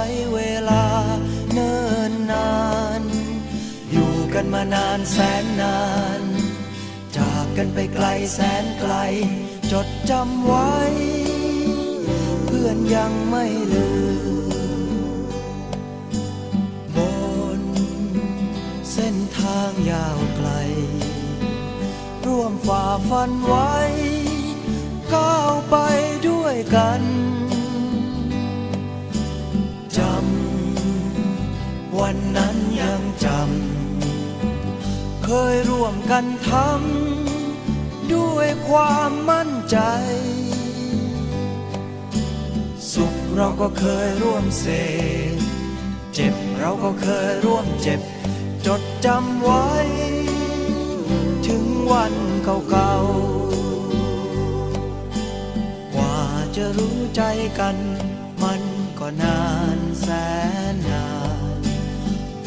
ช้เวลาเนิ่นนาน อยู่กันมานานแสนนาน จากกันไปไกลแสนไกล จดจำไว้ เพื่อนยังไม่ลืมบนเส้นทางยาวไกล ร่วมฝ่าฟันไว้ ก้าวไปด้วยกัน ยร่วมกันทำด้วยความมั่นใจ สุขเราก็เคยร่วมเสพเจ็บเราก็เคยร่วมเจ็บ จดจำไว้ ถึงวันเก่าๆกว่าจะรู้ใจกัน มันก็นานแสนนาน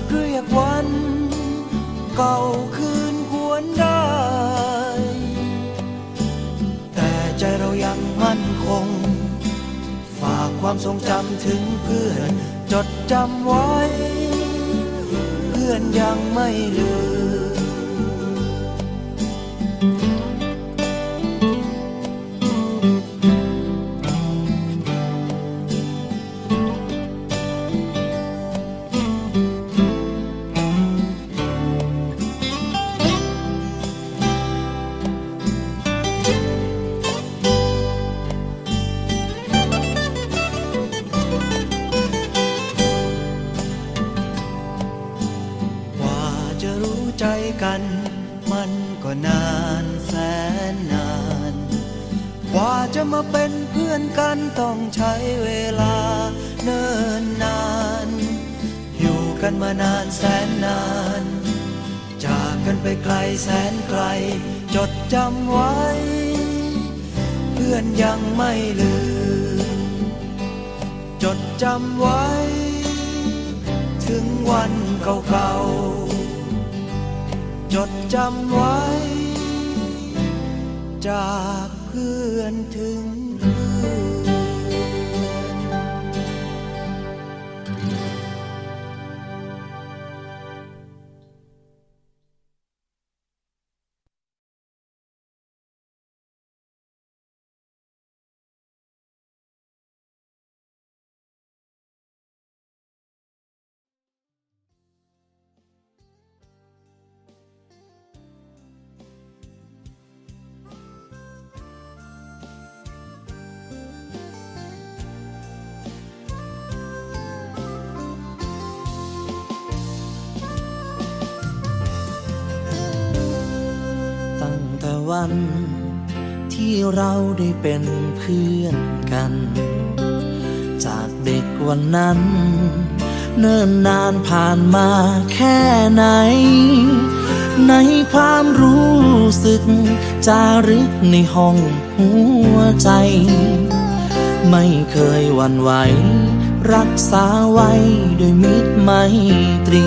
จเรียกวัน เก่าคืนหวนได้ แต่ใจเรายังมั่นคง ฝากความทรงจำถึงเพื่อน จดจำไว้ เพื่อนยังไม่ลืม ต้องใช้เวลาเนิ่นนาน อยู่กันมานานแสนนาน จากกันไปไกลแสนไกล จดจำไว้ เพื่อนยังไม่ลืม จดจำไว้ ถึงวันเก่าๆ จดจำไว้ จากเพื่อนถึงเพื่อน วัน ที่เราได้เป็นเพื่อนกัน จากเด็กวันนั้น เนิ่นนานผ่านมาแค่ไหน ในความรู้สึก จารึกในห้องหัวใจ ไม่เคยวันไหว รักษาไว้ด้วยมิตรไมตรี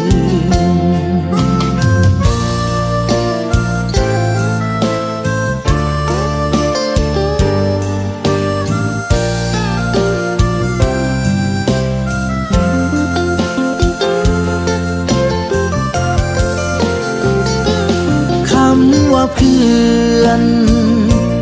ม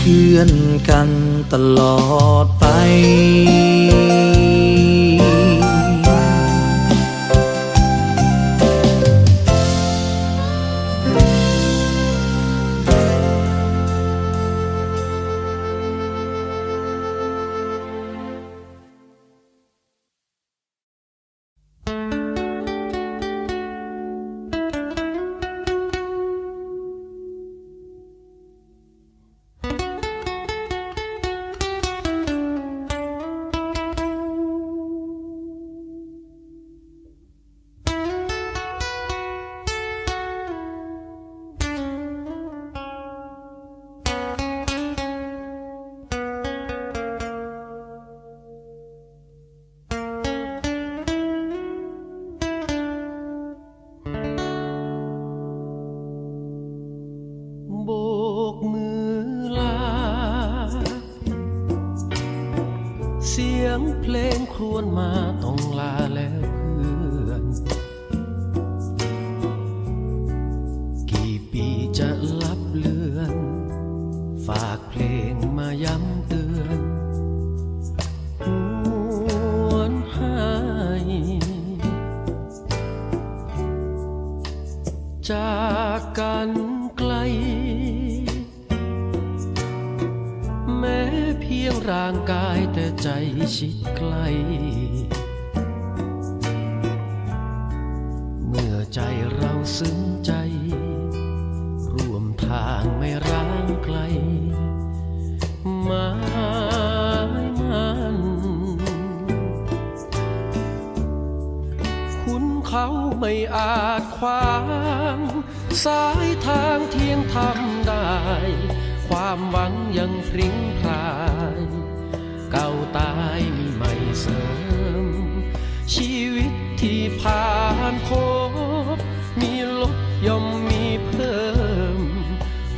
พื่อนกันตลอดไป มาต้องลาแล้วเพื่อน กี่ปีจะลับเลือน ฝากเพลงมาย้ำเตือนหวนให้จากกัน ร่างกายแต่ใจชิดใกล้ เมื่อใจเราซึ้งใจ ร่วมทางไม่ร้างไกลมามันคุณเขาไม่อาจขวางสายทางเที่ยงทำได้ ความหวังยังพริ้งพราย เก่าตายมีใหม่เสริม ชีวิตที่ผ่านพบ มีลบย่อมมีเพิ่ม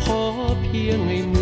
ขอเพียงให้มื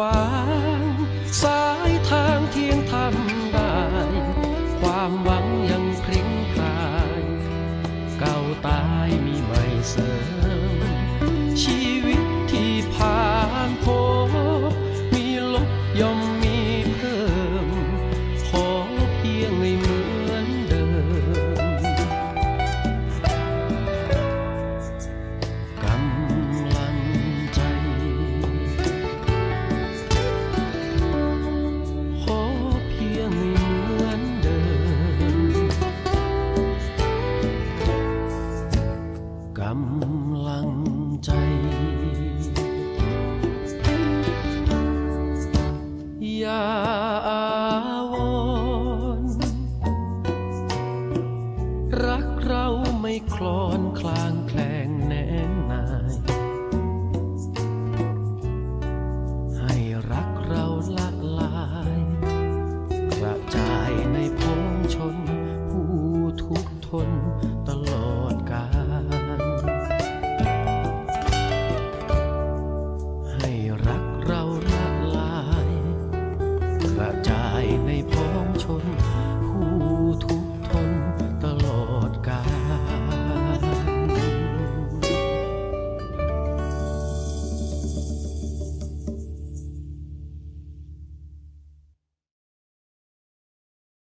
อ